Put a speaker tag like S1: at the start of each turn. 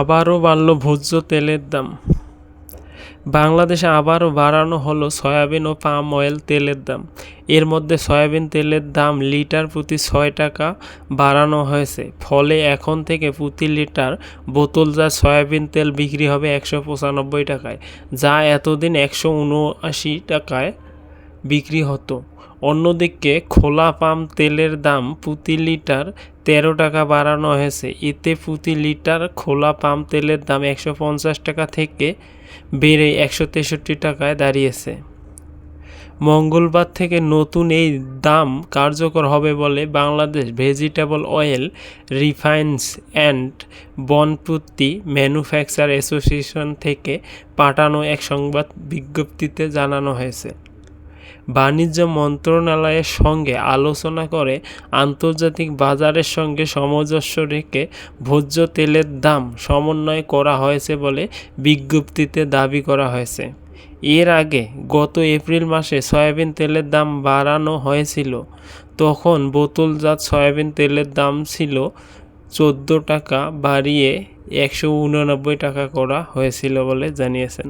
S1: আবারও বাড়ল ভোজ্য তেলের দাম। বাংলাদেশে আবারও বাড়ানো হলো সয়াবিন ও পাম অয়েল তেলের দাম। এর মধ্যে সয়াবিন তেলের দাম লিটার প্রতি ছয় টাকা বাড়ানো হয়েছে। ফলে এখন থেকে প্রতি লিটার বোতলজাত সয়াবিন তেল বিক্রি হবে একশো পঁচানব্বই টাকায়, যা এতদিন একশো উনআশি টাকায় বিক্রি হতো। অন্যদিকে খোলা পাম তেলের দাম প্রতি লিটার তেরো টাকা বাড়ানো হয়েছে। এতে প্রতি লিটার খোলা পাম তেলের দাম একশো পঞ্চাশ টাকা থেকে বেড়ে একশো তেষট্টি টাকায় দাঁড়িয়েছে। মঙ্গলবার থেকে নতুন এই দাম কার্যকর হবে বলে Bangladesh vegetable oil refiners and Vanaspati manufacture association থেকে পাঠানো এক সংবাদ বিজ্ঞপ্তিতে জানানো হয়েছে। বাণিজ্য মন্ত্রণালয়ের সঙ্গে আলোচনা করে আন্তর্জাতিক বাজারের সঙ্গে সামঞ্জস্য রেখে ভোজ্য তেলের দাম সমন্বয় করা হয়েছে বলে বিজ্ঞপ্তিতে দাবি করা হয়েছে। এর আগে গত এপ্রিল মাসে সয়াবিন তেলের দাম বাড়ানো হয়েছিল। তখন বোতলজাত সয়াবিন তেলের দাম ছিল চোদ্দ টাকা বাড়িয়ে একশো উননব্বই টাকা করা হয়েছিল বলে জানিয়েছেন।